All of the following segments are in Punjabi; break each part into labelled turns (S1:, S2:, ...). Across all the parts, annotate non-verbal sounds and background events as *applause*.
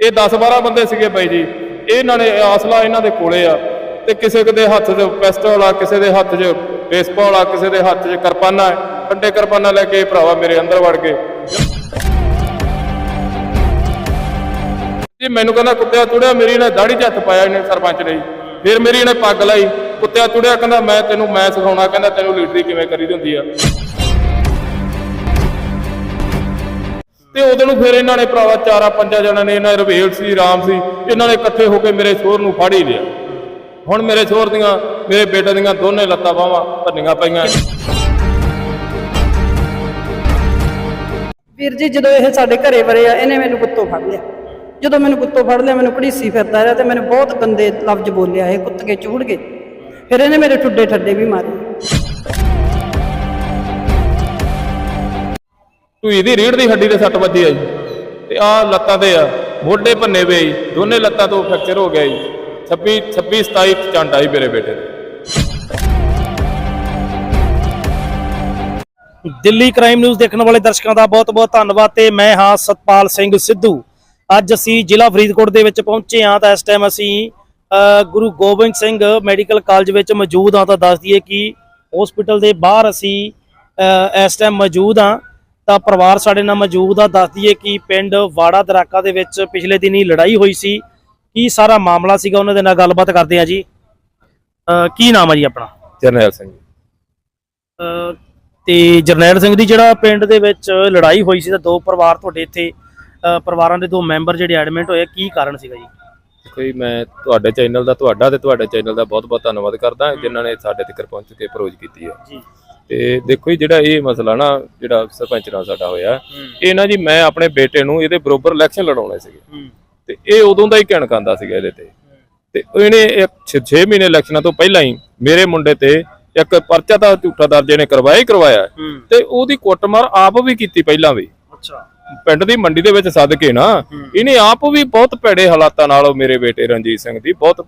S1: ਇਹ 10 12 ਬੰਦੇ ਸੀਗੇ ਬਾਈ ਜੀ। ਇਹਨਾਂ ਨੇ ਆਸਲਾ ਇਹਨਾਂ ਦੇ ਕੋਲੇ ਆ। ਤੇ ਕਿਸੇ ਦੇ ਹੱਥ 'ਚ ਪਿਸਟਲ ਆ, ਕਿਸੇ ਦੇ ਹੱਥ 'ਚ ਬੇਸਬਾਲ ਆ, ਕਿਸੇ ਦੇ ਹੱਥ 'ਚ ਕਿਰਪਾਨਾ ਹੈ ਕੰਡੇ ਕਿਰਪਾਨਾ ਲੈ ਕੇ ਭਰਾਵਾ ਮੇਰੇ ਅੰਦਰ ਵੜ ਗਏ। ਜੀ, ਮੈਨੂੰ ਕਹਿੰਦਾ, ਕੁੱਤਿਆ ਚੁੜਿਆ ਮੇਰੀ ਨੇ ਦਾੜੀ 'ਚ ਹੱਥ ਪਾਇਆ ਇਹਨੇ ਸਰਪੰਚ ਨੇ ਫਿਰ ਮੇਰੀ ਇਹਨੇ ਪੱਗ ਲਾਈ। ਕੁੱਤਿਆ ਚੁੜਿਆ ਕਹਿੰਦਾ, ਮੈਂ ਤੈਨੂੰ, ਮੈਂ ਸਿਖਾਉਣਾ, ਕਹਿੰਦਾ, ਤੈਨੂੰ ਲੀਡਰੀ ਕਿਵੇਂ ਕਰੀਦੀ ਹੁੰਦੀ ਆ। ਤੇ ਨੂੰ ਫਿਰ ਇਹਨਾਂ ਨੇ ਭਰਾਵਾ ਚਾਰਾਂ ਪੰਜਾਂ ਜਣਾਂ ਨੇ, ਇਹਨਾਂ ਰਵੇਲ ਸੀ, ਰਾਮ ਸੀ, ਇਹਨਾਂ ਨੇ ਇਕੱਠੇ ਹੋ ਕੇ ਮੇਰੇ ਸ਼ੋਰ ਨੂੰ ਫੜ ਹੀ ਲਿਆ। ਹੁਣ ਮੇਰੇ ਸ਼ੋਰ ਦੀਆਂ, ਮੇਰੇ ਬੇਟੇ ਦੀਆਂ ਦੋਨੇ ਲੱਤਾਂ ਬਾਹਾਂ ਭੰਨੀਆਂ ਪਈਆਂ।
S2: ਵੀਰ ਜੀ, ਜਦੋਂ ਇਹ ਸਾਡੇ ਘਰੇ ਵਰੇ ਆ, ਇਹਨੇ ਮੈਨੂੰ ਕੁੱਤੋਂ ਫੜ ਲਿਆ। ਜਦੋਂ ਮੈਨੂੰ ਕੁੱਤੋਂ ਫੜ ਲਿਆ, ਮੈਨੂੰ ਘੜੀਸੀ ਫਿਰਦਾ ਰਿਹਾ ਤੇ ਮੈਨੂੰ ਬਹੁਤ ਗੰਦੇ ਲਫ਼ਜ਼ ਬੋਲਿਆ, ਇਹ ਕੁੱਤ ਕੇ ਚੂੜ ਗਏ ਫਿਰ ਇਹਨੇ ਮੇਰੇ ਠੁੱਡੇ ਠੱਡੇ ਵੀ ਮਾਰੇ।
S1: ਢੂਈ ਦੀ ਰੀੜ ਦੀ ਹੱਡੀ ਤੇ ਸੱਟ ਵੱਜੀ ਆ ਜੀ। ਤੇ ਆ ਲੱਤਾਂ ਤੇ ਆ ਮੋਢੇ ਭੰਨੇ ਵੇ ਜੀ। ਦੋਨੇ ਲੱਤਾਂ ਤੋਂ ਫ੍ਰੈਕਚਰ ਹੋ ਗਿਆ ਜੀ। 26 26 27 ਚੰਡ ਆਈ ਮੇਰੇ ਬੇਟੇ ਦੇ।
S3: ਦਿੱਲੀ ਕ੍ਰਾਈਮ ਨਿਊਜ਼ ਦੇਖਣ ਵਾਲੇ ਦਰਸ਼ਕਾਂ ਦਾ ਬਹੁਤ-ਬਹੁਤ ਧੰਨਵਾਦ ਤੇ ਮੈਂ ਹਾਂ ਸਤਪਾਲ ਸਿੰਘ ਸਿੱਧੂ। ਅੱਜ ਅਸੀਂ ਜ਼ਿਲ੍ਹਾ ਫਰੀਦਕੋਟ ਦੇ ਵਿੱਚ ਪਹੁੰਚੇ ਹਾਂ ਤਾਂ ਇਸ ਟਾਈਮ ਅਸੀਂ ਅ, ਗੁਰੂ ਗੋਬਿੰਦ ਸਿੰਘ ਮੈਡੀਕਲ ਕਾਲਜ ਵਿੱਚ ਮੌਜੂਦ ਹਾਂ ਤਾਂ ਦੱਸ ਦਈਏ ਕਿ ਹਸਪੀਟਲ ਦੇ ਬਾਹਰ ਅਸੀਂ ਅ, ਇਸ ਟਾਈਮ ਮੌਜੂਦ ਹਾਂ। ਤਾਂ ਪਰਿਵਾਰ ਸਾਡੇ ਨਾਲ ਮੌਜੂਦ ਆ। ਦੱਸ ਦਈਏ ਕਿ ਪਿੰਡ ਵਾੜਾ ਦਰਾਕਾ ਦੇ ਵਿੱਚ ਪਿਛਲੇ ਦਿਨੀ ਲੜਾਈ ਹੋਈ ਸੀ। ਕੀ ਸਾਰਾ ਮਾਮਲਾ ਸੀਗਾ? ਉਹਨਾਂ ਦੇ ਨਾਲ ਗੱਲਬਾਤ ਕਰਦੇ ਆ ਜੀ। ਕੀ ਨਾਮ ਆ ਜੀ ਆਪਣਾ?
S1: ਜਰਨੈਲ ਸਿੰਘ।
S3: ਅਹ ਤੇ ਜਰਨੈਲ ਸਿੰਘ ਦੀ ਜਿਹੜਾ ਪਿੰਡ ਦੇ ਵਿੱਚ ਲੜਾਈ ਹੋਈ ਸੀ ਤਾਂ ਦੋ ਪਰਿਵਾਰ ਤੁਹਾਡੇ ਇੱਥੇ ਅਹ ਪਰਿਵਾਰਾਂ ਦੇ ਦੋ ਮੈਂਬਰ ਜਿਹੜੇ ਐਡਮਿਟ ਹੋਏ ਕੀ ਕਾਰਨ ਸੀਗਾ ਜੀ?
S1: ਕੋਈ ਮੈਂ ਤੁਹਾਡੇ ਚੈਨਲ ਦਾ ਤੁਹਾਡਾ ਤੇ ਤੁਹਾਡੇ ਚੈਨਲ ਦਾ ਬਹੁਤ-ਬਹੁਤ ਧੰਨਵਾਦ ਕਰਦਾ ਜਿਨ੍ਹਾਂ ਨੇ ਸਾਡੇ ਤੱਕ ਪਹੁੰਚ ਕੇ ਅਪਰੋਚ ਕੀਤੀ ਹੈ।
S3: ਜੀ।
S1: ਤੇ ਦੇਖੋ ਜੀ ਜਿਹੜਾ ਇਹ ਮਸਲਾ ਨਾ ਜਿਹੜਾ ਸਰਪੰਚ ਨਾਲ ਸਾਡਾ ਹੋਇਆ ਇਹ ਨਾ ਜੀ ਮੈਂ ਆਪਣੇ ਬੇਟੇ ਨੂੰ ਇਹਦੇ ਬਰੋਬਰ ਇਲੈਕਸ਼ਨ ਲੜਾਉਣੇ ਸੀਗੇ। ਤੇ ਇਹ ਉਦੋਂ ਦਾ ਹੀ ਕਣਕਾਂਦਾ ਸੀਗਾ ਇਹਦੇ ਤੇ। ਤੇ ਇਹਨੇ 6 ਮਹੀਨੇ ਇਲੈਕਸ਼ਨਾਂ ਤੋਂ ਪਹਿਲਾਂ ਹੀ ਮੇਰੇ ਮੁੰਡੇ ਤੇ ਇੱਕ ਪਰਚਾ ਤਾਂ ਝੂਠਾ ਦਰਜ ਇਹਨੇ ਕਰਵਾਇਆ ਹੀ ਕਰਵਾਇਆ। ਤੇ ਉਹਦੀ ਕੁੱਟਮਾਰ ਆਪ ਵੀ ਕੀਤੀ ਪਹਿਲਾਂ ਵੀ।
S3: ਅੱਛਾ।
S1: ਪਿੰਡ ਦੀ ਮੰਡੀ ਦੇ ਵਿੱਚ ਸੱਦ ਕੇ ਨਾ ਇਹਨੇ ਆਪ ਵੀ ਬਹੁਤ ਭੈੜੇ ਹਾਲਾਤਾਂ ਨਾਲ ਉਹ ਮੇਰੇ ਬੇਟੇ ਰਣਜੀਤ ਸਿੰਘ ਦੀ ਬਹੁਤ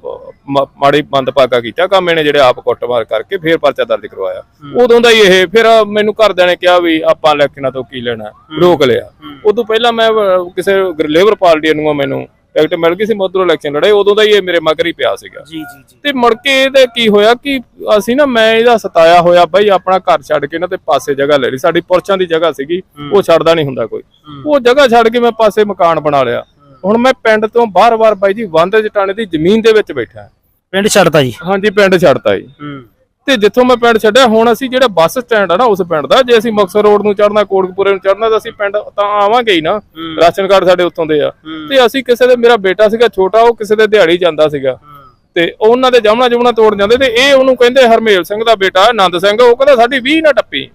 S1: ਮਾੜੀ ਮੰਦਭਾਗਾ ਕੀਤਾ ਕੰਮ ਇਹਨੇ ਜਿਹੜੇ ਆਪ ਕੁੱਟਮਾਰ ਕਰਕੇ ਫੇਰ ਪਰਚਾ ਦਰਜ ਕਰਵਾਇਆ। ਉਦੋਂ ਦਾ ਹੀ ਇਹ ਫਿਰ ਮੈਨੂੰ ਘਰਦਿਆਂ ਨੇ ਕਿਹਾ ਵੀ ਆਪਾਂ ਇਲੈਕਸ਼ਨਾਂ ਤੋਂ ਕੀ ਲੈਣਾ ਰੋਕ ਲਿਆ। ਉਦੋਂ ਪਹਿਲਾਂ ਮੈਂ ਕਿਸੇ ਲੇਬਰ ਪਾਰਟੀ ਨੂੰ ਮੈਨੂੰ ਟਿਕਟ ਮਿਲ ਗਈ ਸੀ ਮੋਦਰੋਂ ਇਲੈਕਸ਼ਨ ਲੜੇ ਉਦੋਂ ਦਾ ਹੀ ਇਹ ਮੇਰੇ ਮਗਰ ਹੀ ਪਿਆ ਸੀਗਾ।
S3: ਜੀ ਜੀ ਜੀ।
S1: ਤੇ ਮੁੜ ਕੇ ਇਹਦੇ ਕੀ ਹੋਇਆ ਕਿ ਅਸੀਂ ਨਾ ਮੈਂ ਇਹਦਾ ਸਤਾਇਆ ਹੋਇਆ ਬਈ ਆਪਣਾ ਘਰ ਛੱਡ ਕੇ ਨਾ ਤੇ ਪਾਸੇ ਜਗ੍ਹਾ ਲੈ ਲਈ। ਸਾਡੀ ਪੁਰਸ਼ਾਂ ਦੀ ਜਗ੍ਹਾ ਸੀਗੀ ਉਹ ਛੱਡਦਾ ਨਹੀਂ ਹੁੰਦਾ ਕੋਈ। ਉਹ ਜਗ੍ਹਾ ਛੱਡ ਕੇ ਮੈਂ ਪਾਸੇ ਮਕਾਨ ਬਣਾ ਲਿਆ। ਹੁਣ ਮੈਂ ਪਿੰਡ ਤੋਂ ਬਾਰ-ਬਾਰ ਬਾਈ ਜੀ ਵੰਦ ਜਟਾਣੇ ਦੀ ਜ਼ਮੀਨ ਦੇ ਵਿੱਚ ਬੈਠਾ।
S3: ਪਿੰਡ ਛੱਡਤਾ ਜੀ?
S1: ਹਾਂਜੀ ਪਿੰਡ ਛੱਡਤਾ ਜੀ।
S3: ਹੂੰ।
S1: ਤੇ ਜਿੱਥੋਂ ਮੈਂ ਪਿੰਡ ਛੱਡਿਆ ਹੁਣ ਅਸੀਂ ਜਿਹੜਾ ਬੱਸ ਸਟੈਂਡ ਆ ਨਾ ਉਸ ਪਿੰਡ ਦਾ ਜੇ ਅਸੀਂ ਮੁਕਤਸਰ ਰੋਡ ਨੂੰ ਚੜਨਾ ਕੋਟਕਪੂਰੇ ਨੂੰ ਚੜਨਾ ਤਾਂ ਅਸੀਂ ਪਿੰਡ ਤਾਂ ਆਵਾਂਗੇ ਹੀ ਨਾ। ਰਾਸ਼ਨ ਕਾਰਡ ਸਾਡੇ ਉੱਥੋਂ ਦੇ ਆ। ਤੇ ਅਸੀਂ ਕਿਸੇ ਦੇ ਮੇਰਾ ਬੇਟਾ ਸੀਗਾ ਛੋਟਾ ਉਹ ਕਿਸੇ ਦੇ ਦਿਹਾੜੀ ਜਾਂਦਾ ਸੀਗਾ। ਤੇ ਉਹਨਾਂ ਦੇ ਜਮਣਾ ਜਮਣਾ ਤੋੜ ਜਾਂਦੇ ਤੇ ਇਹ ਉਹਨੂੰ ਕਹਿੰਦੇ ਹਰਮੇਲ ਸਿੰਘ ਦਾ ਬੇਟਾ ਆਨੰਦ ਸਿੰਘ ਉਹ ਕਹਿੰਦਾ ਸਾਡੀ 20 ਨਾ ਟੱਪੀ।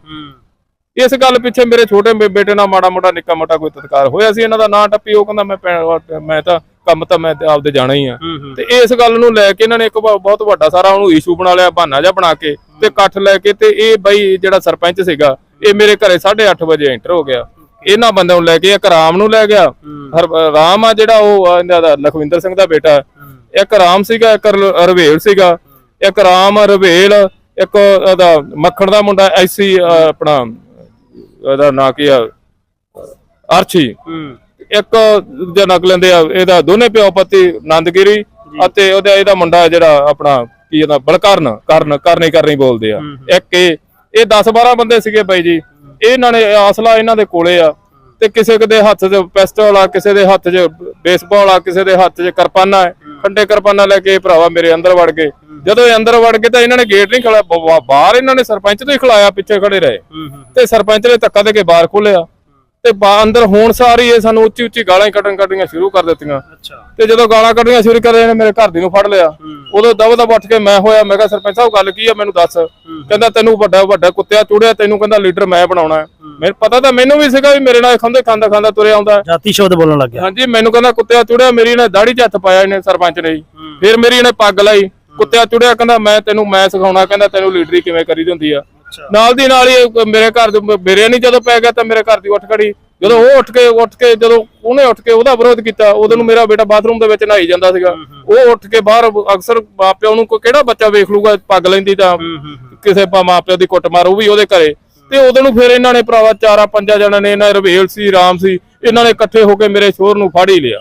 S1: ਇਸ ਗੱਲ ਪਿੱਛੇ ਮੇਰੇ ਛੋਟੇ ਬੇਟੇ ਨਾਲ ਮਾੜਾ ਮੋਟਾ ਨਿੱਕਾ ਮੋਟਾ ਕੋਈ ਤਤਕਾਰ ਹੋਇਆ ਸੀ ਇਹਨਾਂ ਦਾ ਨਾਂ ਟੱਪੀ ਉਹ ਕਹਿੰਦਾ ਮੈਂ ਮੈਂ ਤਾਂ ਕੰਮ ਤਾਂ ਮੈਂ ਆਪਦੇ ਜਾਣਾ ਹੀ ਆ। ਤੇ ਇਸ ਗੱਲ ਨੂੰ ਲੈ ਕੇ ਇਹਨਾਂ ਨੇ ਇੱਕ ਬਹੁਤ ਵੱਡਾ ਸਾਰਾ ਉਹਨੂੰ ਇਸ਼ੂ ਬਣਾ ਲਿਆ ਬਹਾਨਾ ਜਿਹਾ ਬਣਾ ਕੇ ਤੇ ਇਕੱਠ ਲੈ ਕੇ ਤੇ ਇਹ ਬਈ ਜਿਹੜਾ ਸਰਪੰਚ ਸੀਗਾ ਇਹ ਮੇਰੇ ਘਰੇ 8:30 ਵਜੇ ਐਂਟਰ ਹੋ ਗਿਆ। ਇਹਨਾਂ ਬੰਦਿਆਂ ਨੂੰ ਲੈ ਕੇ ਇੱਕ ਰਾਮ ਨੂੰ ਲੈ ਗਿਆ। ਰਾਮ ਆ ਜਿਹੜਾ ਉਹ ਇਹਨਾਂ ਦਾ ਲਖਵਿੰਦਰ ਸਿੰਘ ਦਾ ਬੇਟਾ। ਇੱਕ ਰਾਮ ਸੀਗਾ ਇੱਕ ਰਵੇਲ ਸੀਗਾ। ਇੱਕ ਰਾਮ ਰਵੇਲ ਇੱਕ ਉਹਦਾ ਮੱਖਣ ਦਾ ਮੁੰਡਾ ਐਸੀ ਆਪਣਾ ਉਹਦਾ ਨਾਂ ਕੀ ਆ? ਅਰਸ਼ੀ
S3: ਹੂੰ।
S1: ਇੱਕ ਜੇ ਨਕ ਲੈਂਦੇ ਆ ਇਹਦਾ ਦੋਨੇ ਪਿਓ ਪਤੀ ਨੰਦਗਿਰੀ ਅਤੇ ਉਹਦਾ ਇਹਦਾ ਮੁੰਡਾ ਜਿਹੜਾ ਆਪਣਾ ਕੀ ਇਹਦਾ ਬਲਕਰਨ ਕਰਨ ਕਰਨੀ ਕਰਨੀ ਬੋਲਦੇ ਆ। ਇੱਕ ਇਹ ਇਹ 10 12 ਬੰਦੇ ਸੀਗੇ ਬਾਈ ਜੀ। ਇਹਨਾਂ ਨੇ ਆਸਲਾ ਇਹਨਾਂ ਦੇ ਕੋਲੇ ਆ। ਤੇ ਕਿਸੇ ਦੇ ਹੱਥ 'ਚ ਪਿਸਟਲ ਆ ਕਿਸੇ ਦੇ ਹੱਥ 'ਚ ਬੇਸਬਾਲ ਆ ਕਿਸੇ ਦੇ ਹੱਥ 'ਚ ਕਿਰਪਾਨਾ ਹੈ। ਖੰਡੇ ਕਿਰਪਾਨਾ ਲੈ ਕੇ ਭਰਾਵਾ ਮੇਰੇ ਅੰਦਰ ਵੜ ਗਏ। ਜਦੋਂ ਇਹ ਅੰਦਰ ਵੜ ਗਏ ਤਾਂ ਇਹਨਾਂ ਨੇ ਗੇਟ ਨਹੀਂ ਬ- ਬਾਹਰ ਇਹਨਾਂ ਨੇ ਸਰਪੰਚ ਤੋਂ ਹੀ ਖਿਲਾਇਆ ਪਿੱਛੇ ਖੜੇ ਰਹੇ। ਤੇ ਸਰਪੰਚ ਨੇ ਧੱਕਾ ਦੇ ਕੇ ਬਾਹਰ ਖੋਲਿਆ ਤੇ ਅੰਦਰ ਹੋਣ ਸਾਰੀ ਇਹ ਸਾਨੂੰ ਉੱਚੀ ਉੱਚੀ ਗਾਲਾਂ ਹੀ ਕੱਢਣ ਕੱਢਣੀਆਂ ਸ਼ੁਰੂ ਕਰ ਦਿੱਤੀਆਂ।
S3: ਅੱਛਾ।
S1: ਤੇ ਜਦੋਂ ਗਾਲਾਂ ਕੱਢਣੀਆਂ ਸ਼ੁਰੂ ਕਰੇ ਇਹਨੇ ਮੇਰੇ ਘਰ ਦੀ ਨੂੰ ਫੜ ਲਿਆ। ਉਦੋਂ ਦਬ ਦਬ ਉੱਠ ਕੇ ਮੈਂ ਹੋਇਆ ਮੈਂ ਕਿਹਾ ਸਰਪੰਚ ਸਾਹਿਬ ਗੱਲ ਕੀ ਆ ਮੈਨੂੰ ਦੱਸ? ਕਹਿੰਦਾ ਤੈਨੂੰ ਵੱਡਾ ਵੱਡਾ ਕੁੱਤਿਆ ਚੁੜਿਆ ਤੈਨੂੰ ਕਹਿੰਦਾ ਲੀਡਰ ਮੈਂ ਬਣਾਉਣਾ। ਮੈਨੂੰ ਪਤਾ ਤਾਂ ਮੈਨੂੰ ਵੀ ਸੀਗਾ ਵੀ ਮੇਰੇ ਨਾਲ ਖੰਦੇ ਖਾਂਦਾ ਖਾਂਦਾ ਤੁਰਿਆ ਆਉਂਦਾ।
S3: ਜਾਤੀ ਸ਼ਬਦ ਬੋਲਣ ਲੱਗ ਗਿਆ।
S1: ਹਾਂਜੀ ਮੈਨੂੰ ਕਹਿੰਦਾ ਕੁੱਤਿਆ ਚੁੜਿਆ ਮੇਰੀ ਨੇ ਦਾੜੀ 'ਚ ਹੱਥ ਪਾਇਆ ਇਹਨੇ ਸਰਪੰਚ ਨੇ ਜੀ। ਫਿਰ ਮੇਰੀ ਇਹਨੇ ਪੱਗ ਲਾਈ। ਕੁੱਤਿਆ ਚੁੜਿਆ ਕਹਿੰਦਾ ਮੈਂ ਤੈਨੂੰ ਮੈਂ ਸਿਖਾਉਣਾ ਕਹਿੰਦਾ ਤੈਨੂੰ ਲੀਡਰੀ ਕਿਵੇਂ ਕਰੀਦੀ ਹੁੰਦੀ ਆ। ਨਾਲ ਦੀ ਨਾਲ ਹੀ ਮੇਰੇ ਘਰ ਦੇ ਮੇਰੇ ਨਹੀਂ ਜਦੋਂ ਪੈ ਗਿਆ ਤਾਂ ਮੇਰੇ ਘਰ ਦੀ ਉੱਠ ਖੜੀ। ਜਦੋਂ ਉਹ ਉੱਠ ਕੇ ਉੱਠ ਕੇ ਜਦੋਂ ਉਹਨੇ ਉੱਠ ਕੇ ਉਹਦਾ ਵਿਰੋਧ ਕੀਤਾ ਉਦੋਂ ਨੂੰ ਮੇਰਾ ਬੇਟਾ ਬਾਥਰੂਮ ਦੇ ਵਿੱਚ ਨਹਾਈ ਜਾਂਦਾ ਸੀਗਾ। ਉਹ ਉੱਠ ਕੇ ਬਾਹਰ ਅਕਸਰ ਮਾਪਿਆਂ ਨੂੰ ਕੋਈ ਕਿਹੜਾ ਬੱਚਾ ਵੇਖ ਲੂਗਾ ਪੱਗ ਲੈਂਦੀ ਤਾਂ ਕਿਸੇ ਪਾ ਮਾਪਿਆਂ ਦੀ ਕੁੱਟ ਮਾਰ ਉਹ ਵੀ ਉਹਦੇ ਘਰੇ। ਤੇ ਉਦੋਂ ਨੂੰ ਫਿਰ ਇਹਨਾਂ ਨੇ ਭਰਾਵਾ ਚਾਰਾਂ ਪੰਜਾਂ ਜਣਾਂ ਨੇ ਇਹਨਾਂ ਰਵੇਲ ਸੀ ਰਾਮ ਸੀ ਇਹਨਾਂ ਨੇ ਇਕੱਠੇ ਹੋ ਕੇ ਮੇਰੇ ਸ਼ੋਰ ਨੂੰ ਫੜ ਹੀ। ਲਿਆ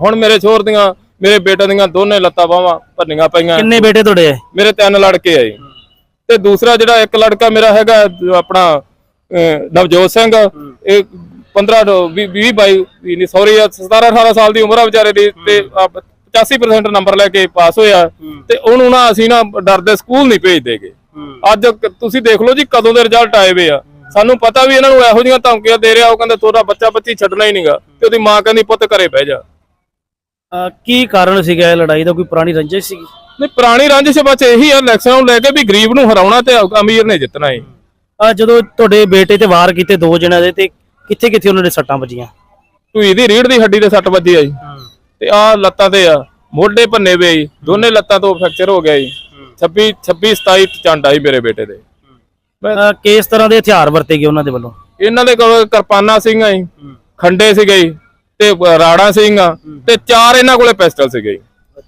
S1: ਹੁਣ ਮੇਰੇ ਛੋਰ ਦੀਆਂ ਮੇਰੇ ਬੇਟੇ ਦੀਆਂ ਦੋਨੇ ਲੱਤਾਂ ਬਾਹਾਂ ਭੰਨੀਆਂ ਪਈਆਂ।
S3: ਕਿੰਨੇ ਬੇਟੇ ਤੁਹਾਡੇ?
S1: ਮੇਰੇ ਤਿੰਨ ਲੜਕੇ ਆ ਜੀ। ਤੇ ਦੂਸਰਾ ਜਿਹੜਾ ਇੱਕ ਲੜਕਾ ਮੇਰਾ ਹੈਗਾ ਆਪਣਾ ਨਵਜੋਤ ਸਿੰਘ। ਇਹ 15 20 22 ਨਹੀਂ ਸੌਰੀ 17 18 ਸਾਲ ਦੀ ਉਮਰ ਆ ਵਿਚਾਰੇ ਦੀ ਤੇ ਆ 85% ਨੰਬਰ ਲੈ ਕੇ ਪਾਸ ਹੋਇਆ। ਤੇ ਉਹਨੂੰ ਨਾ ਅਸੀਂ ਨਾ ਡਰਦੇ ਸਕੂਲ ਨਹੀਂ ਭੇਜਦੇਗੇ। ਅੱਜ ਤੁਸੀਂ ਦੇਖ ਲਓ ਜੀ ਕਦੋਂ ਦੇ ਰਿਜ਼ਲਟ ਆਏ ਵੇ ਆ। ਸਾਨੂੰ ਪਤਾ ਵੀ ਇਹਨਾਂ ਨੂੰ ਇਹੋ ਜਿਹੀਆਂ ਧਮਕੀਆਂ ਦੇ ਰਿਹਾ ਉਹ ਕਹਿੰਦੇ ਤੁਹਾਡਾ ਬੱਚਾ ਬੱਚੀ ਛੱਡਣਾ ਹੀ ਨਹੀਂਗਾ ਤੇ ਉਹਦੀ ਮਾਂ ਕਹਿੰਦੀ ਪੁੱਤ ਘਰੇ ਬਹਿ ਜਾ।
S3: ਕੀ ਕਾਰਨ ਸੀਗਾ ਇਹ ਲੜਾਈ ਦਾ? ਕੋਈ ਪੁਰਾਣੀ ਰੰਜਿਸ਼ ਸੀਗੀ?
S1: ਨਹੀਂ ਪੁਰਾਣੀ ਰੰਜਿਸ਼ ਬਸ ਇਹੀ ਆ ਇਲੈਕਸ਼ਨ ਨੂੰ ਲੈ ਕੇ ਵੀ ਗਰੀਬ ਨੂੰ ਹਰਾਉਣਾ ਤੇ ਅਮੀਰ ਨੇ ਜਿੱਤਣਾ ਹੈ
S3: ਆ ਜਦੋਂ ਤੁਹਾਡੇ ਬੇਟੇ ਤੇ ਵਾਰ ਕੀਤੇ ਦੋ ਜਣਿਆਂ ਦੇ ਤੇ ਕਿੱਥੇ ਕਿੱਥੇ ਉਹਨਾਂ ਦੇ ਸੱਟਾਂ ਵੱਜੀਆਂ?
S1: ਟੂਈ ਦੀ ਰੀੜ ਦੀ ਹੱਡੀ ਤੇ ਸੱਟ ਵੱਜੀ ਆ ਜੀ। ਤੇ ਆ ਲੱਤਾਂ ਤੇ ਆ ਮੋਢੇ ਭੰਨੇ ਵੇ ਜੀ। ਦੋਨੇ ਲੱਤਾਂ ਤੋਂ ਫ੍ਰੈਕਚਰ ਹੋ ਗਿਆ ਜੀ। 26 26 27 ਚੰਡ ਆਈ ਮੇਰੇ ਬੇਟੇ ਦੇ।
S3: ਅਹ ਕਿਸ ਤਰ੍ਹਾਂ ਦੇ ਹਥਿਆਰ ਵਰਤੇ ਗਏ ਉਹਨਾਂ ਦੇ ਵੱਲੋਂ?
S1: ਇਹਨਾਂ ਦੇ ਕੋਲ ਕਿਰਪਾਨਾ ਸਿੰਘ ਜੀ। ਖੰਡੇ ਸੀਗੇ ਜੀ। ਤੇ ਰਾੜਾ ਸਿੰਘ ਆ ਤੇ ਚਾਰ ਇਹਨਾਂ ਕੋਲੇ ਪਿਸਟਲ ਸੀਗੇ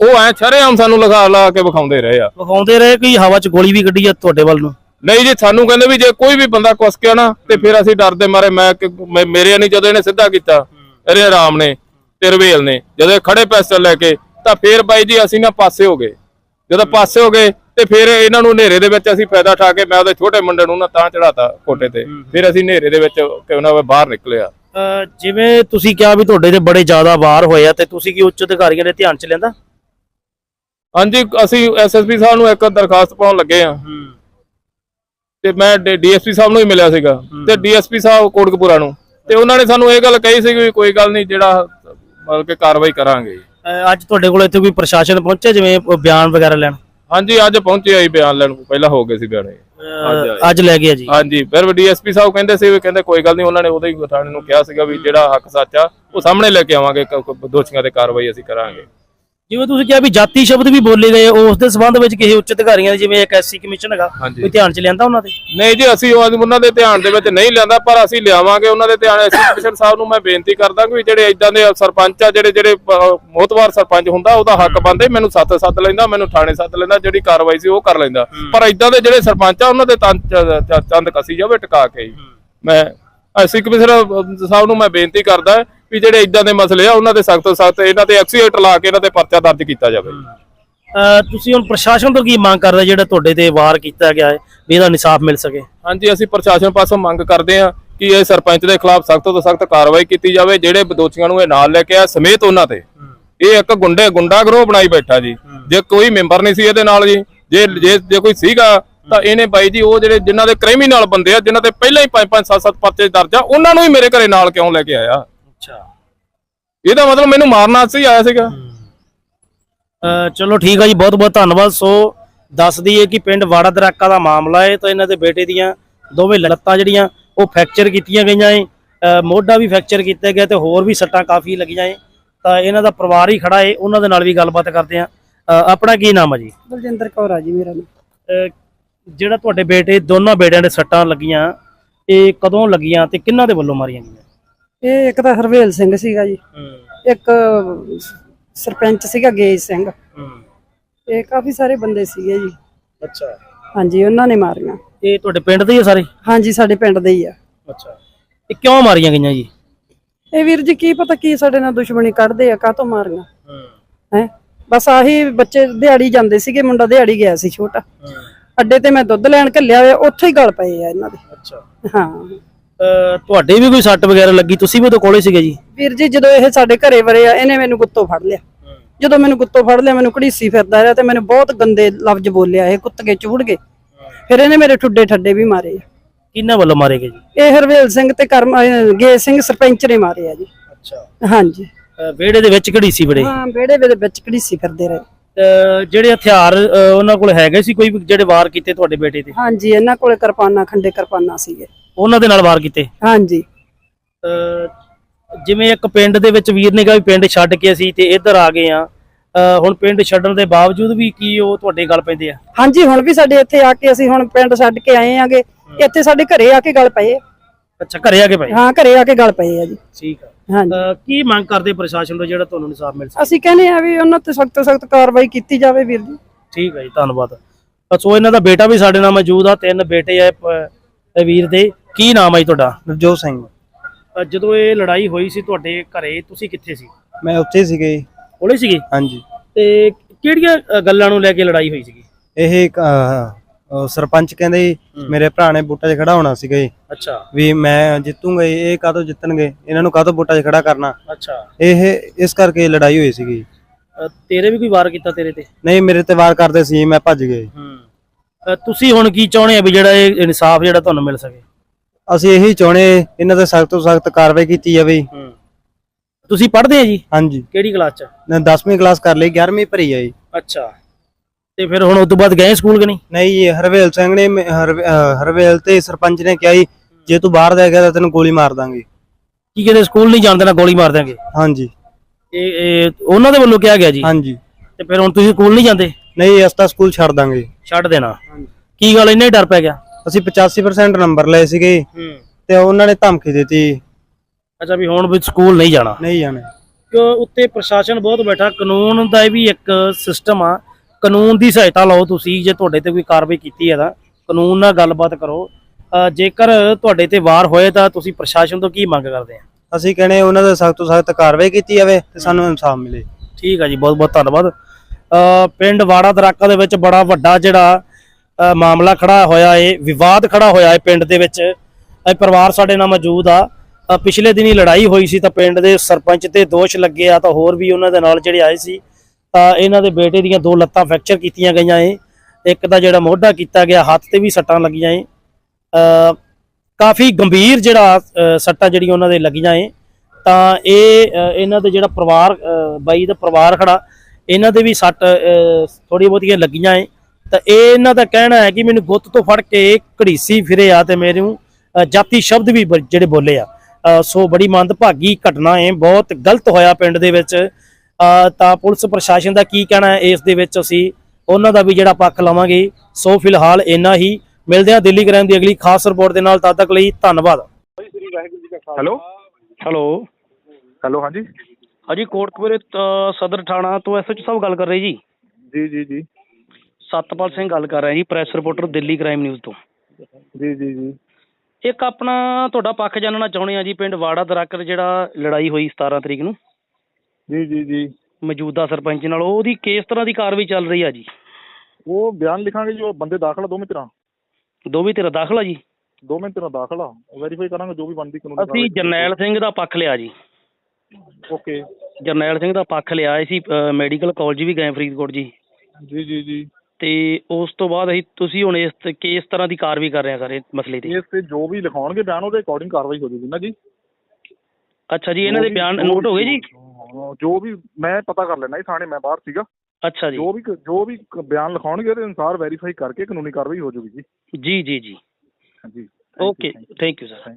S1: ਉਹ ਐ ਛਰੇਆਮ ਸਾਨੂੰ ਲਿਖਾ ਲਾ ਕੇ ਵਿਖਾਉਂਦੇ ਰਹੇ ਆ।
S3: ਵਿਖਾਉਂਦੇ ਰਹੇ ਕਿ ਹਵਾ 'ਚ ਗੋਲੀ ਵੀ ਕੱਢੀ ਆ ਤੁਹਾਡੇ ਵੱਲ ਨੂੰ?
S1: ਨਹੀਂ ਜੀ ਸਾਨੂੰ ਕਹਿੰਦੇ ਵੀ ਜੇ ਕੋਈ ਵੀ ਬੰਦਾ ਕੁਸ ਗਿਆ ਨਾ ਤੇ ਫਿਰ ਅਸੀਂ ਡਰਦੇ ਮਾਰੇ ਮੈਂ ਮੇਰੇ ਨਹੀਂ ਜਦੋਂ ਇਹਨੇ ਸਿੱਧਾ ਕੀਤਾ ਇਹਨੇ ਰਾਮ ਨੇ ਤੇ ਰਵੇਲ ਨੇ ਜਦੋਂ ਖੜੇ ਪਿਸਟਲ ਲੈ ਕੇ ਤਾਂ ਫਿਰ ਬਾਈ ਜੀ ਅਸੀਂ ਨਾ ਪਾਸੇ ਹੋ ਗਏ। ਜਦੋਂ ਪਾਸੇ ਹੋ ਗਏ ਤੇ ਫਿਰ ਇਹਨਾਂ ਨੂੰ ਹਨੇਰੇ ਦੇ ਵਿੱਚ ਅਸੀਂ ਫਾਇਦਾ ਠਾ ਕੇ ਮੈਂ ਉਹਦੇ ਛੋਟੇ ਮੁੰਡੇ ਨੂੰ ਨਾ ਤਾਂ ਚੜਾਤਾ ਕੋਟੇ ਤੇ। ਫਿਰ ਅਸੀਂ ਹਨੇਰੇ ਦੇ ਵਿੱਚ ਕਿ ਉਹਨਾਂ ਵੇ ਬਾਹਰ ਨਿਕਲਿਆ
S3: ਜਿਵੇਂ ਤੁਸੀਂ ਕਿਹਾ ਵੀ ਤੁਹਾਡੇ ਤੇ ਬੜੇ ਜ਼ਿਆਦਾ ਵਾਰ ਹੋਏ ਆ ਤੇ ਤੁਸੀਂ ਕੀ ਉੱਚ ਅਧਿਕਾਰੀਆਂ ਦੇ ਧਿਆਨ 'ਚ ਲੈਂਦਾ?
S1: ਹਾਂਜੀ ਅਸੀਂ ਐਸਐਸਪੀ ਸਾਹਿਬ ਨੂੰ ਇੱਕ ਦਰਖਾਸਤ ਪਾਉਣ ਲੱਗੇ ਆ। ਤੇ ਮੈਂ ਡੀਐਸਪੀ ਸਾਹਿਬ ਨੂੰ ਹੀ ਮਿਲਿਆ ਸੀਗਾ। ਤੇ ਡੀਐਸਪੀ ਸਾਹਿਬ ਕੋਟਕਪੂਰਾ ਨੂੰ। ਤੇ ਉਹਨਾਂ ਨੇ ਸਾਨੂੰ ਇਹ ਗੱਲ ਕਹੀ ਸੀ ਵੀ ਕੋਈ ਗੱਲ ਨਹੀਂ ਜਿਹੜਾ ਮਤਲਬ ਕਿ ਕਾਰਵਾਈ ਕਰਾਂਗੇ।
S3: ਅੱਜ ਤੁਹਾਡੇ ਕੋਲ ਇੱਥੇ ਕੋਈ ਪ੍ਰਸ਼ਾਸਨ ਪਹੁੰਚਿਆ ਜਿਵੇਂ ਬਿਆਨ ਵਗੈਰਾ ਲੈਣ?
S1: ਹਾਂਜੀ ਅੱਜ ਪਹੁੰਚੇ ਆਈ ਬਿਆਨ ਲੈਣ ਪਹਿਲਾਂ ਹੋ ਗਏ ਸੀ ਬਿਆਨ। ਅੱਜ
S3: ਲੈ ਗਿਆ ਜੀ।
S1: ਹਾਂਜੀ ਫਿਰ ਡੀਐਸਪੀ ਸਾਹਿਬ ਕਹਿੰਦੇ ਸੀ ਵੀ ਕਹਿੰਦੇ ਕੋਈ ਗੱਲ ਨਹੀਂ ਉਹਨਾਂ ਨੇ ਉਹਦੇ ਹੀ ਥਾਣੇ ਨੂੰ ਕਿਹਾ ਸੀਗਾ ਵੀ ਜਿਹੜਾ ਹੱਕ ਸੱਚ ਆ ਉਹ ਸਾਹਮਣੇ ਲੈ ਕੇ ਆਵਾਂਗੇ ਦੋਸ਼ੀਆਂ ਤੇ ਕਾਰਵਾਈ ਅਸੀਂ ਕਰਾਂਗੇ।
S3: ਜਿਵੇਂ ਤੁਸੀਂ ਕਿਹਾ ਵੀ ਜਾਤੀ ਸ਼ਬਦ ਵੀ ਬੋਲੇ ਗਏ ਉਸ ਦੇ ਸੰਬੰਧ ਵਿੱਚ ਕਿਸੇ ਉੱਚ ਅਧਿਕਾਰੀਆਂ ਦੇ ਜਿਵੇਂ ਇੱਕ ਐਸਸੀ ਕਮਿਸ਼ਨ ਹੈਗਾ
S1: ਹਾਂਜੀ।
S3: ਕੋਈ ਧਿਆਨ 'ਚ ਲਿਆਂਦਾ ਉਹਨਾਂ ਦੇ
S1: ਨਹੀਂ ਜੀ ਅਸੀਂ ਉਹ- ਉਹਨਾਂ ਦੇ ਧਿਆਨ ਦੇ ਵਿੱਚ ਨਹੀਂ ਲੈਂਦਾ ਪਰ ਅਸੀਂ ਲਿਆਵਾਂਗੇ ਉਹਨਾਂ ਦੇ ਧਿਆਨ। ਐਸਪੀ ਕਮਿਸ਼ਨ *coughs* ਸਾਹਿਬ ਨੂੰ ਮੈਂ ਬੇਨਤੀ ਕਰਦਾ ਕਿ ਜਿਹੜੇ ਇਦਾਂ ਦੇ ਸਰਪੰਚ ਆ ਜਿਹੜੇ ਜਿਹੜੇ ਅਹ, ਮੋਹਤਵਾਰ ਸਰਪੰਚ ਹੁੰਦਾ ਉਹਦਾ ਹੱਕ ਬੰਦੇ ਮੈਨੂੰ ਸੱਤ ਸੱਦ ਲੈਂਦਾ ਮੈਨੂੰ ਥਾਣੇ ਸੱਦ ਲੈਂਦਾ ਜਿਹੜੀ ਕਾਰਵਾਈ ਸੀ ਉਹ ਕਰ ਲੈਂਦਾ। ਪਰ ਇਦਾਂ ਦੇ ਜਿਹੜੇ ਸਰਪੰਚ ਆ ਉਹਨਾਂ ਦੇ ਚ- ਚ- ਚੰਦ ਕਸੀ ਜਾਵੇ ਟਿਕਾ ਕੇ ਹੀ। ਮੈਂ ਐਸਪੀ ਕਮਿਸ਼ਨਰ ਸਾਹਿਬ ਨੂੰ ਮੈਂ ਬੇਨਤੀ ਕਰਦਾ ਵੀ ਜਿਹੜੇ ਇਦਾਂ ਦੇ ਮਸਲੇ ਆ ਉਹਨਾਂ ਦੇ ਸਖਤ ਸਖਤ ਇਹਨਾਂ ਤੇ ਐਕਸੀਏਟ ਲਾ ਕੇ ਇਹਨਾਂ ਤੇ ਪਰਚਾ ਦਰਜ ਕੀਤਾ ਜਾਵੇ।
S3: ਅਹ ਤੁਸੀਂ ਹੁਣ ਪ੍ਰਸ਼ਾਸਨ ਤੋਂ ਕੀ ਮੰਗ ਕਰਦੇ ਜਿਹੜਾ ਤੁਹਾਡੇ ਤੇ ਵਾਰ ਕੀਤਾ ਗਿਆ ਹੈ ਵੀ ਇਹਦਾ ਇਨਸਾਫ ਮਿਲ ਸਕੇ?
S1: ਹਾਂਜੀ ਅਸੀਂ ਪ੍ਰਸ਼ਾਸਨ ਪਾਸੋਂ ਮੰਗ ਕਰਦੇ ਹਾਂ ਕਿ ਇਹ ਸਰਪੰਚ ਦੇ ਖਿਲਾਫ ਸਖਤ ਤੋਂ ਸਖਤ ਕਾਰਵਾਈ ਕੀਤੀ ਜਾਵੇ ਜਿਹੜੇ ਦੋਸ਼ੀਆਂ ਨੂੰ ਇਹ ਨਾਲ ਲੈ ਕੇ ਆ ਸਮੇਤ ਉਹਨਾਂ ਤੇ। ਇਹ ਇੱਕ ਗੁੰਡੇ ਗੁੰਡਾ ਗਰੋਹ ਬਣਾਈ ਬੈਠਾ ਜੀ। ਜੇ ਕੋਈ ਮੈਂਬਰ ਨਹੀਂ ਸੀ ਇਹਦੇ ਨਾਲ ਜੀ ਜੇ ਜੇ ਜੇ ਕੋਈ ਸੀਗਾ ਤਾਂ ਇਹਨੇ ਬਾਈ ਜੀ ਉਹ ਜਿਹੜੇ ਜਿਨ੍ਹਾਂ ਦੇ ਕ੍ਰਿਮੀਨਲ ਬੰਦੇ ਆ ਜਿਨ੍ਹਾਂ ਤੇ ਪਹਿਲਾਂ ਹੀ 5 5 7 7 ਪਰਚੇ ਦਰਜ ਆ ਉਹਨਾਂ ਨੂੰ ਹੀ ਮੇਰੇ ਘਰੇ ਨਾਲ ਕਿਉਂ ਲੈ ਕੇ ਆਇਆ?
S3: ਅੱਛਾ।
S1: ਇਹਦਾ ਮਤਲਬ ਮੈਨੂੰ ਮਾਰਨਾ ਸੀ ਆਇਆ ਸੀਗਾ।
S3: ਅਹ ਚਲੋ ਠੀਕ ਆ ਜੀ ਬਹੁਤ ਬਹੁਤ ਧੰਨਵਾਦ। ਸੋ ਦੱਸ ਦਈਏ ਕਿ ਪਿੰਡ ਵਾੜਾ ਦਰਾਕਾ ਦਾ ਮਾਮਲਾ ਹੈ ਤਾਂ ਇਹਨਾਂ ਦੇ ਬੇਟੇ ਦੀਆਂ ਦੋਵੇਂ ਲੱਤਾਂ ਜਿਹੜੀਆਂ ਉਹ ਫ੍ਰੈਕਚਰ ਕੀਤੀਆਂ ਗਈਆਂ ਏ। ਅਹ ਮੋਢਾ ਵੀ ਫ੍ਰੈਕਚਰ ਕੀਤਾ ਗਿਆ ਤੇ ਹੋਰ ਵੀ ਸੱਟਾਂ ਕਾਫੀ ਲੱਗੀਆਂ ਏ। ਤਾਂ ਇਹਨਾਂ ਦਾ ਪਰਿਵਾਰ ਹੀ ਖੜਾ ਏ ਉਹਨਾਂ ਦੇ ਨਾਲ ਵੀ ਗੱਲਬਾਤ ਕਰਦੇ ਆ। ਆਪਣਾ ਕੀ ਨਾਮ ਆ ਜੀ?
S2: ਬਲਜਿੰਦਰ ਕੌਰ ਆ ਜੀ ਮੇਰਾ ਨਾਮ।
S3: ਅਹ ਜਿਹੜਾ ਤੁਹਾਡੇ ਬੇਟੇ ਦੋਨਾਂ ਬੇਟਿਆਂ ਦੇ ਸੱਟਾਂ ਲੱਗੀਆਂ ਇਹ ਕਦੋਂ ਲੱਗੀਆਂ ਤੇ ਕਿਹਨਾਂ ਦੇ ਵੱਲੋਂ ਮਾਰੀਆਂ ਗਈਆਂ?
S2: ਇਹ ਇੱਕ ਤਾਂ ਹਰਵੇਲ ਸਿੰਘ ਸੀਗਾ ਜੀ। ਇੱਕ ਸਰਪੰਚ ਸੀਗਾ ਗੇਜ ਸਿੰਘ। ਇਹ ਕਾਫੀ ਸਾਰੇ ਬੰਦੇ ਸੀਗੇ ਜੀ।
S3: ਅੱਛਾ।
S2: ਹਾਂਜੀ ਉਹਨਾਂ ਨੇ ਮਾਰੀਆਂ।
S3: ਇਹ ਤੁਹਾਡੇ ਪਿੰਡ ਦੇ ਹੀ ਆ ਸਾਰੇ?
S2: ਹਾਂਜੀ ਸਾਡੇ ਪਿੰਡ ਦੇ ਹੀ ਆ।
S3: ਅੱਛਾ। ਇਹ ਕਿਉਂ ਮਾਰੀਆਂ ਗਈਆਂ ਜੀ?
S2: ਇਹ ਵੀਰ ਜੀ ਕੀ ਪਤਾ ਕੀ ਸਾਡੇ ਨਾਲ ਦੁਸ਼ਮਣੀ ਕੱਢਦੇ ਆ ਕਾਹਤੋਂ ਮਾਰੀਆਂ? ਹੈ। ਬਸ ਆਹੀ ਬੱਚੇ ਦਿਹਾੜੀ ਜਾਂਦੇ ਸੀਗੇ ਮੁੰਡਾ ਦਿਹਾੜੀ ਗਿਆ ਸੀ ਛੋਟਾ। ਅੱਡੇ ਤੇ ਮੈਂ ਦੁੱਧ ਲੈਣ ਘੱਲਿਆ ਹੋਇਆ ਉੱਥੇ ਹੀ ਗਲ ਪਏ ਆ ਇਹਨਾਂ ਦੇ।
S3: ਅੱਛਾ।
S2: ਹਾਂ।
S3: ਤੁਹਾਡੇ ਵੀ ਕੋਈ ਸੱਟ ਵਗੈਰਾ ਲੱਗੀ? ਤੁਸੀਂ ਵੀ ਤਾਂ ਕੋਲੇ ਸੀਗੇ ਜੀ?
S2: ਵੀਰ ਜੀ ਜਦੋਂ ਇਹ ਸਾਡੇ ਘਰੇ ਵਰੇ ਆ ਇਹਨੇ ਮੈਨੂੰ ਗੁੱਤੋਂ ਫੜ ਲਿਆ। ਜਦੋਂ ਮੈਨੂੰ ਗੁੱਤੋਂ ਫੜ ਲਿਆ ਮੈਨੂੰ ਘੜੀਸੀ ਫਿਰਦਾ ਰਿਹਾ ਤੇ ਮੈਨੂੰ ਬਹੁਤ ਗੰਦੇ ਲਫ਼ਜ਼ ਬੋਲਿਆ ਇਹ ਕੁੱਤ ਕੇ ਚੂੜ ਗਏ। ਫਿਰ ਇਹਨੇ ਮੇਰੇ ਠੁੱਡੇ ਠੱਡੇ ਵੀ ਮਾਰੇ ਆ।
S3: ਕਿਹਨਾਂ ਵੱਲੋਂ ਮਾਰੇ ਗਏ ਜੀ?
S2: ਇਹ ਹਰਵੇਲ ਸਿੰਘ ਤੇ ਕਰਮ ਗੇ ਸਿੰਘ ਸਰਪੰਚ ਨੇ ਮਾਰੇ ਆ ਜੀ।
S3: ਅੱਛਾ।
S2: ਹਾਂਜੀ।
S3: ਵਿਹੜੇ ਦੇ ਵਿੱਚ ਘੜੀ ਸੀ ਬੜੇ
S2: ਹਾਂ ਵਿਹੜੇ ਦੇ ਵਿੱਚ ਘੜੀਸੀ ਫਿਰਦੇ ਰਹੇ।
S3: ਜਿਹੜੇ ਹਥਿਆਰ ਉਹਨਾਂ ਕੋਲ ਹੈਗੇ ਸੀ? ਕੋਈ ਜਿਹੜੇ ਵਾਰ ਕੀਤੇ ਤੁਹਾਡੇ ਬੇਟੇ ਤੇ
S2: ਹਾਂਜੀ ਇਹਨਾਂ ਕੋਲੇ ਕਿਰਪਾਨਾਂ ਖੰਡੇ ਕਿਰਪਾਨਾਂ ਸੀਗੇ।
S3: ਉਹਨਾਂ ਦੇ ਨਾਲ ਵਾਰ ਕੀਤੇ?
S2: ਹਾਂਜੀ।
S3: ਅਹ ਜਿਵੇਂ ਇੱਕ ਪਿੰਡ ਦੇ ਵਿੱਚ ਵੀਰ ਨੇ ਕਿਹਾ ਵੀ ਪਿੰਡ ਛੱਡ ਕੇ ਅਸੀਂ ਤੇ ਇੱਧਰ ਆ ਗਏ ਆ ਹੁਣ ਪਿੰਡ ਛੱਡਣ ਦੇ ਬਾਵਜੂਦ ਵੀ ਕੀ ਉਹ ਤੁਹਾਡੇ ਗੱਲ ਪੈਂਦੇ ਆ?
S2: ਹਾਂਜੀ ਹੁਣ ਵੀ ਸਾਡੇ ਇੱਥੇ ਆ ਕੇ ਅਸੀਂ ਹੁਣ ਪਿੰਡ ਛੱਡ ਕੇ ਆਏ ਆਂਗੇ ਇੱਥੇ ਸਾਡੇ ਘਰੇ ਆ ਕੇ ਗੱਲ ਪਏ ਆ।
S3: ਅੱਛਾ ਘਰੇ ਆ ਕੇ ਭਾਈ
S2: ਹਾਂ ਘਰੇ ਆ ਕੇ ਗੱਲ ਪਏ ਆ ਜੀ।
S3: ਠੀਕ ਆ।
S2: ਹਾਂਜੀ।
S3: ਅਹ ਕੀ ਮੰਗ ਕਰਦੇ ਪ੍ਰਸ਼ਾਸਨ ਤੋਂ ਜਿਹੜਾ ਤੁਹਾਨੂੰ ਇਨਸਾਫ ਮਿਲ ਸਕੇ?
S2: ਅਸੀਂ ਕਹਿੰਦੇ ਆ ਵੀ ਉਹਨਾਂ ਤੇ ਸਖਤ ਸਖਤ ਕਾਰਵਾਈ ਕੀਤੀ ਜਾਵੇ ਵੀਰ ਜੀ।
S3: ਠੀਕ ਹੈ ਜੀ ਧੰਨਵਾਦ। ਸੋ ਇਹਨਾਂ ਦਾ ਬੇਟਾ ਵੀ ਸਾਡੇ ਨਾਲ ਮੌਜੂਦ ਆ ਤਿੰਨ ਬੇਟੇ ਆ ਪ- ਇਹ ਵੀਰ ਦੇ। ਕੀ ਨਾਮ ਹੈ ਜੀ ਤੁਹਾਡਾ?
S4: ਨਵਜੋਤ ਸਿੰਘ।
S3: ਅ, ਜਦੋਂ ਇਹ ਲੜਾਈ ਹੋਈ ਸੀ ਤੁਹਾਡੇ ਘਰੇ ਤੁਸੀਂ ਕਿੱਥੇ ਸੀ?
S4: ਮੈਂ ਉੱਥੇ ਸੀਗੇ
S3: ਕੋਲੇ ਸੀਗੇ?
S4: ਹਾਂਜੀ।
S3: ਤੇ ਕਿਹੜੀਆਂ ਅ, ਗੱਲਾਂ ਨੂੰ ਲੈ ਕੇ ਲੜਾਈ ਹੋਈ ਸੀਗੀ?
S4: ਇਹ ਇੱਕ, ਅਹ, ਅਹ, ਸਰਪੰਚ ਕਹਿੰਦੇ ਜੀ, ਮੇਰੇ ਭਰਾ ਨੇ ਬੂਟਾ 'ਚ ਖੜਾ ਹੋਣਾ ਸੀਗਾ ਜੀ।
S3: ਅੱਛਾ।
S4: ਵੀ ਮੈਂ ਜਿੱਤੂਗਾ ਜੀ, ਇਹ ਕਾਹਤੋਂ ਜਿੱਤਣਗੇ? ਇਹਨਾਂ ਨੂੰ ਕਾਹਤੋਂ ਬੂਟਾ 'ਚ ਖੜਾ ਕਰਨਾ?
S3: ਅੱਛਾ।
S4: ਇਹ ਇਸ ਕਰਕੇ ਲੜਾਈ ਹੋਈ ਸੀਗੀ
S3: ਅ, ਤੇਰੇ ਵੀ ਕੋਈ ਵਾਰ ਕੀਤਾ ਤੇਰੇ ਤੇ?
S4: ਨਹੀਂ ਮੇਰੇ ਤੇ ਵਾਰ ਕਰਦੇ ਸੀ ਮੈਂ ਭੱਜ ਗਏ
S3: ਹੂੰ। ਤੁਸੀਂ ਹੁਣ ਕੀ ਚਾਹੁੰਦੇ ਆ ਵੀ ਜਿਹੜਾ ਇਹ ਇਨਸਾਫ ਜਿਹੜਾ ਤੁਹਾਨੂੰ ਮਿਲ ਸਕੇ?
S4: ਅਸੀਂ ਇਹੀ ਚਾਹੁੰਦੇ ਇਹਨਾਂ ਤੇ ਸਖਤ ਤੋਂ ਸਖਤ ਕਾਰਵਾਈ ਕੀਤੀ ਜਾਵੇ।
S3: ਹੂੰ। ਤੁਸੀਂ ਪੜ੍ਹਦੇ ਆ ਜੀ?
S4: ਹਾਂਜੀ।
S3: ਕਿਹੜੀ ਕਲਾਸ ਚ?
S4: ਮੈਂ 10ਵੀਂ ਕਲਾਸ ਕਰ ਲਈ 11ਵੀਂ ਭਰੀ ਆ ਜੀ।
S3: ਅੱਛਾ। ਤੇ ਫਿਰ ਹੁਣ ਉਸ ਤੋਂ ਬਾਅਦ ਗਏ ਸਕੂਲ ਕਿ ਨਹੀਂ?
S4: ਨਹੀਂ ਜੀ ਹਰਵੇਲ ਸਿੰਘ ਨੇ ਮੇ- ਹਰਵੇ- ਅਹ, ਹਰਵੇਲ ਤੇ ਸਰਪੰਚ ਨੇ ਕਿਹਾ ਜੀ ਜੇ ਤੂੰ ਬਾਹਰ ਜਾ ਗਿਆ ਤਾਂ ਤੈਨੂੰ ਗੋਲੀ ਮਾਰ ਦਾਂਗੇ।
S3: ਕੀ ਕਹਿੰਦੇ ਸਕੂਲ ਨਹੀਂ ਜਾਣ ਦੇਣਾ ਗੋਲੀ ਮਾਰ ਦਿਆਂਗੇ?
S4: ਹਾਂਜੀ।
S3: ਇਹ ਇਹ ਉਹਨਾਂ ਦੇ ਵੱਲੋਂ ਕਿਹਾ ਗਿਆ ਜੀ?
S4: ਹਾਂਜੀ।
S3: ਤੇ ਫਿਰ ਹੁਣ ਤੁਸੀਂ ਸਕੂਲ ਨਹੀਂ ਜਾਂਦੇ?
S4: ਨਹੀਂ ਅਸੀਂ ਤਾਂ ਸਕੂਲ ਛੱਡ ਦਾਂਗੇ।
S3: ਛੱਡ ਦੇਣਾ। ਕੀ ਗੱਲ ਇੰਨਾ ਹੀ ਡਰ ਪੈ ਗਿਆ?
S4: ਅਸੀਂ 85% ਨੰਬਰ ਲਏ ਸੀਗੇ
S3: ਹੂੰ।
S4: ਤੇ ਉਹਨਾਂ ਨੇ ਧਮਕੀ ਦਿੱਤੀ।
S3: ਅੱਛਾ ਵੀ ਹੁਣ ਵੀ ਸਕੂਲ ਨਹੀਂ ਜਾਣਾ।
S4: ਨਹੀਂ ਜਾਣਾ।
S3: ਕਿ ਉੱਤੇ ਪ੍ਰਸ਼ਾਸਨ ਬਹੁਤ ਬੈਠਾ। ਕਾਨੂੰਨ ਦਾ ਵੀ ਇੱਕ ਸਿਸਟਮ ਆ। ਕਾਨੂੰਨ ਦੀ ਸਹਾਇਤਾ ਲਓ ਤੁਸੀਂ ਜੇ ਤੁਹਾਡੇ ਤੇ ਕੋਈ ਕਾਰਵਾਈ ਕੀਤੀ ਹੈ ਤਾਂ। ਕਾਨੂੰਨ ਨਾਲ ਗੱਲਬਾਤ ਕਰੋ। ਅ, ਜੇਕਰ ਤੁਹਾਡੇ ਤੇ ਵਾਰ ਹੋਏ ਤਾਂ ਤੁਸੀਂ ਪ੍ਰਸ਼ਾਸਨ ਤੋਂ ਕੀ ਮੰਗ ਕਰਦੇ ਆ?
S4: ਅਸੀਂ ਕਹਿੰਦੇ ਉਹਨਾਂ ਦੇ ਸਖਤ ਤੋਂ ਸਖਤ ਕਾਰਵਾਈ ਕੀਤੀ ਜਾਵੇ ਤੇ ਸਾਨੂੰ ਇਨਸਾਫ ਮਿਲੇ।
S3: ਠੀਕ ਆ ਜੀ ਬਹੁਤ ਬਹੁਤ ਧੰਨਵਾਦ। ਅ, ਪਿੰਡ ਵਾੜਾ ਦਰਾਕਾ ਦੇ ਵਿੱਚ ਬੜਾ ਵੱਡਾ ਜਿਹੜਾ ਮਾਮਲਾ ਖੜਾ ਹੋਇਆ ਏ, ਵਿਵਾਦ ਖੜਾ ਹੋਇਆ ਏ ਪਿੰਡ ਦੇ ਵਿੱਚ। ਇਹ ਪਰਿਵਾਰ ਸਾਡੇ ਨਾਲ ਮੌਜੂਦ ਆ। ਪਿਛਲੇ ਦਿਨੀ ਲੜਾਈ ਹੋਈ ਸੀ ਤਾਂ ਪਿੰਡ ਦੇ ਸਰਪੰਚ ਤੇ ਦੋਸ਼ ਲੱਗੇ ਆ ਤਾਂ ਹੋਰ ਵੀ ਉਹਨਾਂ ਦੇ ਨਾਲ ਜਿਹੜੇ ਆਏ ਸੀ, ਤਾਂ ਇਹਨਾਂ ਦੇ ਬੇਟੇ ਦੀਆਂ ਦੋ ਲੱਤਾਂ ਫ੍ਰੈਕਚਰ ਕੀਤੀਆਂ ਗਈਆਂ ਏ। ਇੱਕ ਦਾ ਜਿਹੜਾ ਮੋਢਾ ਕੀਤਾ ਗਿਆ, ਹੱਥ ਤੇ ਵੀ ਸੱਟਾਂ ਲੱਗੀਆਂ ਏ। ਕਾਫੀ ਗੰਭੀਰ ਜਿਹੜਾ ਸੱਟਾਂ ਜਿਹੜੀਆਂ ਉਹਨਾਂ ਦੇ ਲੱਗੀਆਂ ਏ। ਤਾਂ ਇਹ ਇਹਨਾਂ ਦੇ ਜਿਹੜਾ ਪਰਿਵਾਰ ਬਾਈ ਦਾ ਪਰਿਵਾਰ ਖੜਾ, ਇਹਨਾਂ ਦੇ ਵੀ ਸੱਟ ਥੋੜੀ ਬਹੁਤੀਆਂ ਲੱਗੀਆਂ ਏ। ਤਾਂ ਇਹ ਇਹਨਾਂ ਦਾ ਕਹਿਣਾ ਹੈ ਕਿ ਮੈਨੂੰ ਗੁੱਤ ਤੋਂ ਫੜ ਕੇ ਘੜੀਸੀ ਫਿਰੇ ਆ ਤੇ ਮੈਨੂੰ ਅ, ਜਾਤੀ ਸ਼ਬਦ ਵੀ ਜਿਹੜੇ ਬੋਲੇ ਆ। ਸੋ ਬੜੀ ਮੰਦਭਾਗੀ ਘਟਨਾ ਹੈ ਬਹੁਤ ਗਲਤ ਹੋਇਆ ਪਿੰਡ ਦੇ ਵਿੱਚ। ਤਾਂ ਪੁਲਿਸ ਪ੍ਰਸ਼ਾਸਨ ਦਾ ਕੀ ਕਹਿਣਾ ਹੈ ਇਸ ਦੇ ਵਿੱਚ ਅਸੀਂ ਉਹਨਾਂ ਦਾ ਵੀ ਜਿਹੜਾ ਪੱਖ ਲਵਾਂਗੇ। ਸੋ ਫਿਲਹਾਲ ਇੰਨਾ ਹੀ। ਮਿਲਦੇ ਹਾਂ ਦਿੱਲੀ ਕ੍ਰਾਈਮ ਦੀ ਅਗਲੀ ਖਾਸ ਰਿਪੋਰਟ ਦੇ ਨਾਲ। ਤਦ ਤੱਕ ਲਈ ਧੰਨਵਾਦ।
S1: ਹੈਲੋ?
S3: ਹੈਲੋ?
S1: ਹੈਲੋ ਹਾਂਜੀ?
S3: ਹਾਂਜੀ ਕੋਟਕਪੁਰੇ ਸਦਰ ਥਾਣਾ ਤੋਂ ਐਸਐਚ ਸਾਹਿਬ ਗੱਲ ਕਰ ਰਹੇ ਜੀ।
S1: ਜੀ ਜੀ ਜੀ।
S3: ਸਤਪਾਲ ਸਿੰਘ ਗੱਲ ਕਰ ਰਿਹਾ ਜੀ press reporter Delhi crime news ਤੋਂ।
S1: ਜੀ ਜੀ ਜੀ।
S3: ਇੱਕ ਆਪਣਾ ਤੁਹਾਡਾ ਪੱਖ ਜਾਣਨਾ ਚਾਹੁੰਦੇ ਆ ਜੀ ਪਿੰਡ ਵਾੜਾ ਦਰਾਕਰ ਜਿਹੜਾ ਲੜਾਈ ਹੋਈ 17 ਤਰੀਕ ਨੂੰ।
S1: ਜੀ ਜੀ ਜੀ।
S3: ਮੌਜੂਦਾ ਸਰਪੰਚ ਨਾਲ ਉਹਦੀ ਕਿਸ ਤਰ੍ਹਾਂ ਦੀ ਕਾਰਵਾਈ ਚੱਲ ਰਹੀ ਆ ਜੀ।
S1: ਉਹ ਬਿਆਨ ਲਿਖਾਂਗੇ ਜੋ ਬੰਦੇ ਦਾਖਲ ਆ ਦੋਵੇਂ ਤਰ੍ਹਾਂ
S3: ਦੋਵੇਂ ਤੇਰਾ ਦਾਖਲਾ ਜੀ?
S1: ਦੋਵੇਂ ਤਰ੍ਹਾਂ ਦਾਖਲ ਆ। ਵੈਰੀਫਾਈ ਕਰਾਂਗੇ ਜੋ ਵੀ ਬਣਦੀ ਕਾਨੂੰਨੀ
S3: ਅਸੀਂ ਜਰਨੈਲ ਸਿੰਘ ਦਾ ਪੱਖ ਲਿਆ ਜੀ।
S1: ਓਕੇ।
S3: ਜਰਨੈਲ ਸਿੰਘ ਦਾ ਪੱਖ ਲਿਆ ਅਸੀਂ ਮੈਡੀਕਲ ਕਾਲਜ ਵੀ ਗਏ ਫਰੀਦਕੋਟ ਜੀ।
S1: ਜੀ ਜੀ ਜੀ।
S3: ਤੇ ਉਸ ਤੋਂ ਬਾਅਦ ਅਸੀਂ ਤੁਸੀਂ ਹੁਣ ਇਸ ਤੇ ਕਿਸ ਤਰ੍ਹਾਂ ਦੀ ਕਾਰਵਾਈ ਕਰ ਰਹੇ ਆ ਸਾਰੇ ਮਸਲੇ ਤੇ?
S1: ਇਸ ਤੇ ਜੋ ਵੀ ਲਿਖਾਉਣਗੇ ਬਿਆਨ ਉਹਦੇ ਅਕੋਰਡਿੰਗ ਕਾਰਵਾਈ ਹੋ ਜੂਗੀ ਨਾ ਜੀ।
S3: ਅੱਛਾ ਜੀ ਇਹਨਾਂ ਦੇ ਬਿਆਨ ਨੋਟ ਹੋ ਗਏ ਜੀ?
S1: ਜੋ ਵੀ ਮੈਂ ਪਤਾ ਕਰ ਲੈਣਾ ਜੀ ਥਾਣੇ ਮੈਂ ਬਾਹਰ ਸੀਗਾ।
S3: ਅੱਛਾ ਜੀ।
S1: ਜੋ ਵੀ ਜੋ ਵੀ ਬਿਆਨ ਲਿਖਾਉਣਗੇ ਉਹਦੇ ਅਨੁਸਾਰ ਵੈਰੀਫਾਈ ਕਰਕੇ ਕਾਨੂੰਨੀ ਕਾਰਵਾਈ ਹੋ ਜੂਗੀ ਜੀ।
S3: ਜੀ ਜੀ ਜੀ।
S1: ਹਾਂਜੀ।
S3: Okay thank you sir